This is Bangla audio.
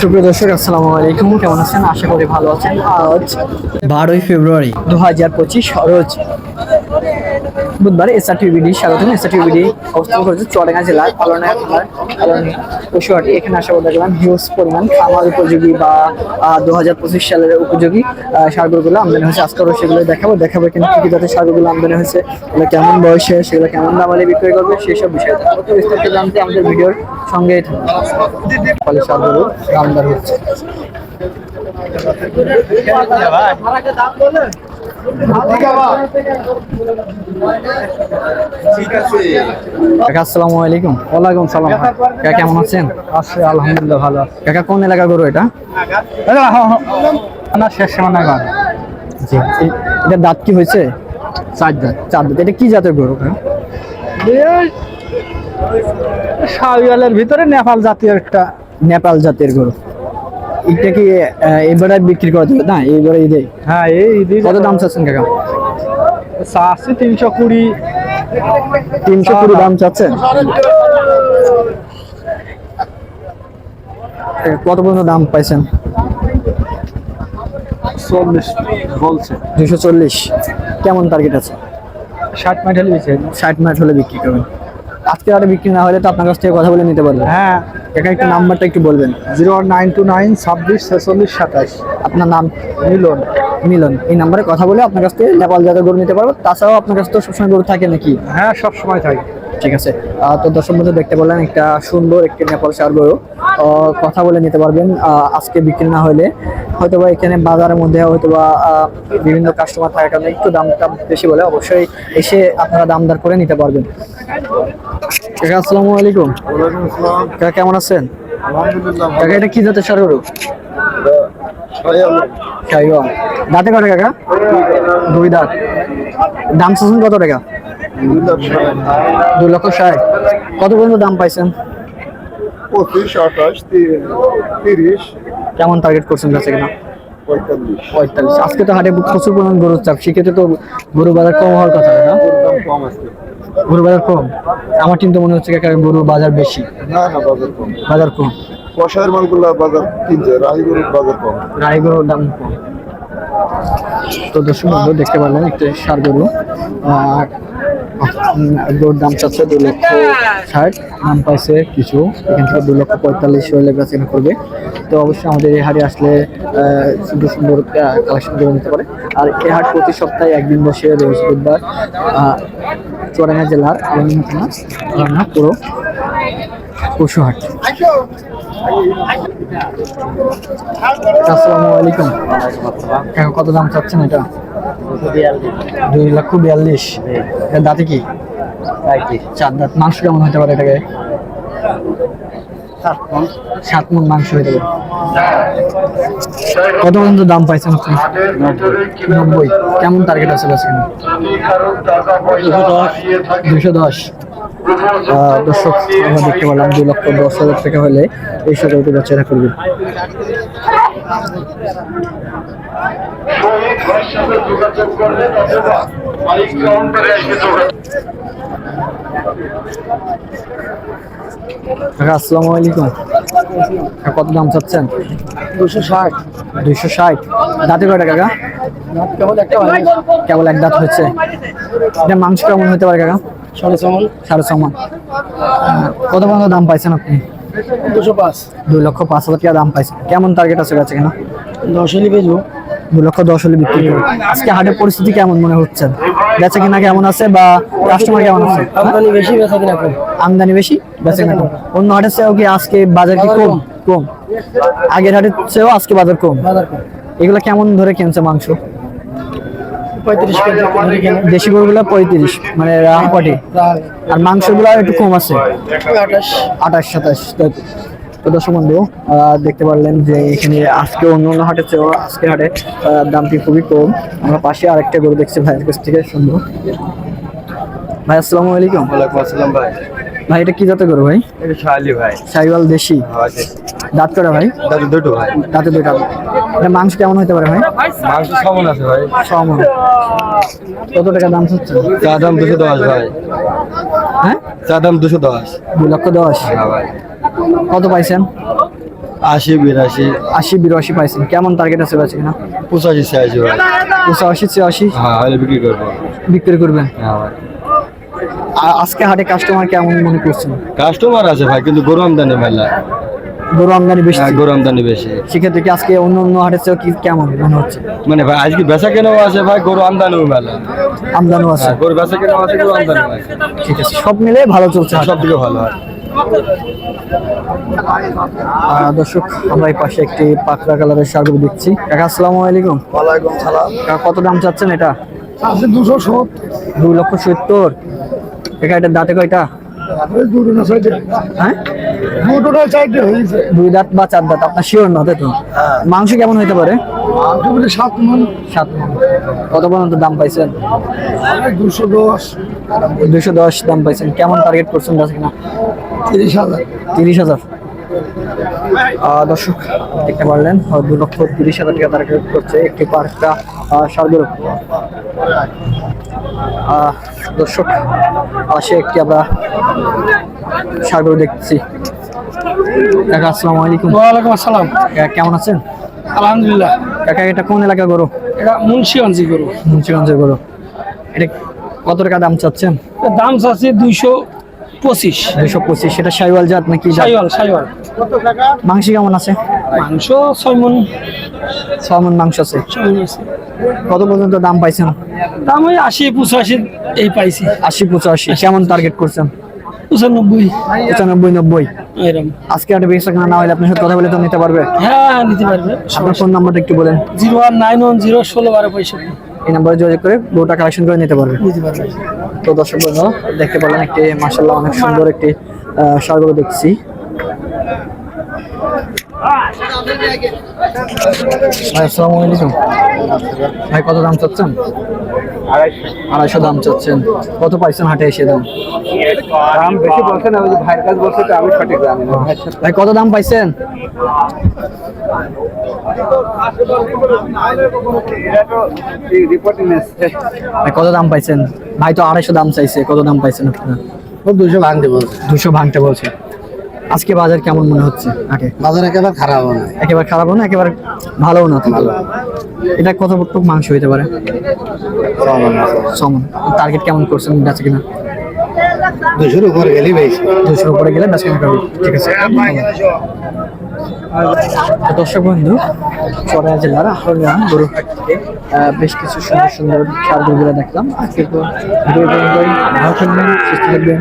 সুপ্রিয় দর্শক আসসালামু আলাইকুম। কেমন আছেন? আশা করি ভালো আছেন। আজ বারোই ফেব্রুয়ারি। দু হাজার পঁচিশ রোজ বুধবার এসআর টিভিডি স্বাগতম এসআর টিভিডি অবস্থান করেছে চুয়াডাঙ্গা জেলার পালনা থানার পালনি পশুহাটি, এখানে আসা করে দেখলাম হিউজ পরিমাণ খামার উপযোগী বা দু হাজার পঁচিশ সালের উপযোগী সারগুলো আমদানি হয়েছে। আজকে আমরা সেগুলো দেখাবো দেখাবো কিন্তু কি কি জাতের সারগুলো আমদানি হয়েছে, এগুলো কেমন বয়সে, সেগুলো কেমন দামালে বিক্রয় করবে সেই সব বিষয়ে। তো বিস্তারিত জানতে আমাদের ভিডিওর সঙ্গে ফলে সারগুলো দামদার হচ্ছে। কাকা আসসালামু আলাইকুম। ওয়ালাইকুম সালাম। কাকা কেমন আছেন? আছে আলহামদুলিল্লাহ ভালো কাকা কোন এলাকা গরু এটা? না শেষ সীমানা গান জি এ- দাঁত কি হয়েছে? চার দিন চার দাঁত। এটা কি জাতের গরু কাকা? শাহিওয়ালের ভিতরে নেপাল জাতীয় একটা নেপাল জাতের গরু। এটা কি এবারে বিক্রি করা যাবে? না এইবারে ঈদে? হ্যাঁ এই ঈদই কত দাম চাচ্ছেন কাকা? চাচ্ছি তিনশো কুড়ি। তিনশো কুড়ি দাম চাচ্ছেন? কত পর্যন্ত দাম পাইছেন? চল্লিশ বলছে। দুশো চল্লিশ। কেমন টার্গেট আছে? ষাট মেটাল বেছে ষাট মিনিট হলে বিক্রি করবেন। আজকে আর বিক্রি না হলে তো আপনার কাছ থেকে কথা বলে নিতে পারবেন হ্যাঁ। কাকা একটু নাম্বারটা একটু বলবেন। জিরো নাইন টু নাইন ছাব্বিশ ছেচল্লিশ সাতাশ। আপনার নাম মিলন। মিলন, এই নাম্বারে কথা বলে আপনার কাছ থেকে নেপাল জাতের গরু নিতে পারব। তাছাড়াও আপনার কাছে তো সবসময় গরু থাকে নাকি? হ্যাঁ সবসময় থাকে। ঠিক আছে? তো দর্শক বন্ধু দেখতে পেলেন একটা সুন্দর একটি নেপাল সার গরু। কথা বলে নিতে পারবেন আজকে বিক্রি না হলে। হয়তোবা এখানে বাজারের মধ্যে হয়তোবা বিভিন্ন কাস্টমার থাকার কারণে একটু দামটা বেশি বলে অবশ্যই এসে আপনারা দাম দামদার করে নিতে পারবেন। কাকা আসসালামু আলাইকুম। কাকা কেমন আছেন? কাকা এটা কি জাতের সার গরু? দাঁতে কটা কাকা? দুই দাঁত। দাম চাচ্ছেন কত টাকা? দুই লক্ষ ষাট। কত পর্যন্ত দাম পাইছেন? পঁচিশ আঠাশ তিরিশ কেমন টার্গেট করছেন কাছে কিনা? পঁয়তাল্লিশ। আজকে তো হাটে প্রচুর পরিমাণ গরুর চাপ সেক্ষেত্রে তো গরু বাজার কম হওয়ার কথা না? কম আছে। গরু বাজার কম? আমার কিন্তু মনে হচ্ছে গরুর বাজার বেশি। না না বাজার কম। বাজার কম? কষায়ের মালগুলো বাজার কিনছে রাহিগরুর বাজার কম। গাড়ি গরুর দাম কম। তো দর্শক দেখতে পারলেন একটা সার গরু। গরুর দাম চাচ্ছে দুই লক্ষ ষাট। দাম পাইছে কিছু। এখান থেকে দুই লক্ষ পঁয়তাল্লিশ হলে করবে। তো অবশ্যই আমাদের এই হাটে আসলে সুন্দর সুন্দর কালেকশন করে নিতে পারে। আর এই হাট প্রতি সপ্তাহে একদিন বসে রোজ বুধবার চুয়াডাঙ্গা জেলার আলমিন রান্না পুরো পশু হাট। আসসালামু আলাইকুম। কত দাম চাচ্ছেন এটা? দুই লক্ষ বিয়াল্লিশ। দাঁতে কি? চার দাঁত। মাংস কেমন হতে পারে এটাকে? সাত মন। মাংস হয়ে পারে। কত পর্যন্ত দাম পাইছেন আপনি? নব্বই। কেমন টার্গেট আছে বেশ দুশো দশ। দর্শক আমরা দেখতে পেলাম দুই লক্ষ দশ হাজার টাকা হলে এই সকলটি বাচ্চারা করবে। কাকা আসসালামু আলাইকুম। কত দাম চাচ্ছেন? দুশো ষাট। দুইশো ষাট। দাঁতে কয়টা কাকা? কেবল একটা কেবল এক দাঁত হচ্ছে এটা মাংস কেমন হতে পারে কাকা? সাড়ে ছমন সাড়ে ছ কত পর্যন্ত দাম পাইছেন আপনি? দুশো পাঁচ। দুই লক্ষ পাঁচ হাজার টাকা দাম পাইছেন। কেমন টার্গেট আছে কিনা? দশ হলে বেচবো। দু লক্ষ দশ হলে বিক্রি করবে। আজকে হাটের পরিস্থিতি কেমন মনে হচ্ছে? বেচা কিনা কেমন আছে বা কাস্টমার কেমন আছে? আমদানি বেশি বেচা কিনা কম। আমদানি বেশি বেচা কিনা কম। অন্য হাটের চেয়েও কি আজকে বাজার কি কম? কম। আগের হাটের চেয়েও আজকে বাজার কম। বাজার কম। এগুলো কেমন ধরে কিনছে মাংস? পঁয়ত্রিশ দেশি গরুগুলো পঁয়ত্রিশ মানে রামপাটি প্রায় আর মাংসগুলো একটু কম আছে। আঠাশ। আঠাশ সাতাশ তো। তো দর্শক বন্ধু দেখতে পারলেন যে এখানে আজকে অন্য অন্য হাটের চেয়েও আজকে হাটে দামটি খুবই কম। আমরা পাশে আরেকটা গরু দেখছি ভাইয়ের কাছ থেকে সুন্দর ভাই আসসালামু আলাইকুম। ওয়ালাইকুম আসসালাম ভাই। ভাই এটা কি জাতের গরু ভাই? এটা ভাই। সাইওয়াল দেশি। দাঁত করে ভাই? দাদু দুটো ভাই। দাঁতে দুইটা এটা মাংস কেমন হতে পারে ভাই? মাংস সমন আছে ভাই। সমান। কত টাকা দাম হচ্ছে? চা দাম দুশো দশ ভাই। হ্যাঁ? চা দাম দুশো দশ। দুই লক্ষ দশ। হ্যাঁ ভাই। কত পাইছেন? আশি বিরাশি। আশি বিরাশি পাইছেন। কেমন টার্গেট আছে বেচে কিনা? পঁচাশি চাইছি ভাই। পঁচাশি ছিয়াশি? হ্যাঁ বিক্রি করব। বিক্রি করবেন? হ্যাঁ ভাই। আজকে হাটে কাস্টমার কেমন মনে করছেন? কাস্টমার আছে ভাই কিন্তু গরু আমদানি মেলা গরু আমদানি বেশি? হ্যাঁ গরু আমদানি বেশি। সেক্ষেত্রে কি আজকে অন্য অন্য হাটের চেয়েও কি কেমন মনে হচ্ছে? মানে ভাই আজকে বেচা কেনাও আছে ভাই গরু আমদানিও মেলা আমদানিও আছে? হ্যাঁ গরু বেচা কেনাও আছে গরু আছে। ঠিক আছে সব মিলে ভালো চলছে সব দিকে ভালো হয়। দর্শক আমরা এই পাশে একটি পাকড়া কালারের শার্ট দেখছি। কাকা আসসালামু আলাইকুম। ওয়ালাইকুম সালাম। কাকা কত দাম চাচ্ছেন এটা? আছে দুশো সত্তর। দুই লক্ষ সত্তর। কাকা এটা দাঁতে কয়টা? হ্যাঁ? দুটো সাইডে হয়েছে। দুই দাঁত বা চার দাঁত আপনার শিওর না তো? মাংস কেমন হইতে পারে? সাত মন। সাত মন। কত পর্যন্ত দাম পাইছেন? দুশো দশ। দুশো দশ দাম পাইছেন। কেমন টার্গেট করছেন বেচা কিনা? তিরিশ হাজার। তিরিশ হাজার। দর্শক দেখতে পারলেন দু লক্ষ তিরিশ হাজার টাকা টার্গেট করছে একটি পার্কটা সারগুলো। দর্শক পাশে একটি আমরা সারগুলো দেখছি। কাকা আসসালামু আলাইকুম। ওয়ালাইকুম আসসালাম। কেমন আছেন? আলহামদুলিল্লাহ। কাকা এটা কোন এলাকা গরু? এটা মুন্সিগঞ্জি গরু। মুন্সিগঞ্জের গরু। এটা কত টাকা দাম চাচ্ছেন? দাম আছে দুইশো পঁচিশ। দুইশো পঁচিশ সেটা সাইওয়াল জাত নাকি জাত? সাইওয়াল সাইওয়াল। মাংস কেমন আছে? মাংস ছয় মন। ছয় মাংস আছে। কত পর্যন্ত দাম পাইছেন? দাম ওই আশি পঁচাশি এই পাইছি। আশি পঁচাশি কেমন টার্গেট করছেন? পঁচানব্বই। পঁচানব্বই নব্বই। এরকম। আজকে একটা বেশ না হলে আপনার সাথে কথা বলে তো নিতে পারবে? হ্যাঁ নিতে পারবে। আপনার ফোন নাম্বারটা একটু বলেন। Zero one nine one zero ষোলো বারো পঁয়ষট্টি। এই নাম্বারে যোগাযোগ করে গরুটা কালেকশন করে নিতে পারবে। নিতে পারবে। তো দর্শক বন্ধু দেখতে পেলাম একটি মাসাল্লাহ অনেক সুন্দর একটি সারগুলো দেখছি। ভাই, আসসালামু আলাইকুম। ভাই, কত দাম চাচ্ছেন? আড়াইশো দাম চাচ্ছেন। কত পাইছেন হাটে এসে দাম? দাম বেশি বলছে না ওই যে ভাইয়ের কাছে বলছে তো আমি সঠিক জানি না। ভাই কত দাম পাইছেন? ভাই কত দাম পাইছেন? ভাই তো আড়াইশো দাম চাইছে কত দাম পাইছেন আপনারা? দুশো ভাঙতে বলছে। দুশো ভাঙতে বলছে। আজকে বাজার কেমন মনে হচ্ছে? আগে? বাজার একেবারে খারাপ হবে না। একেবারে খারাপও না একেবারে ভালোও না তো? এটা কত টুক মাংস হইতে পারে? সমান টার্গেট কেমন করছেন? বেচে কিনা? দুশোর উপরে গেলেই বেশি। দুশোর উপরে গেলে বেচে কিনা করবে ঠিক আছে। দর্শক বন্ধু চড়া জেলার আহরগাঁ গরুহাট থেকে বেশ কিছু সুন্দর সুন্দর সার গরুগুলো দেখলাম। আজকে তো ভিডিও ভালো থাকবেন সুস্থ থাকবেন।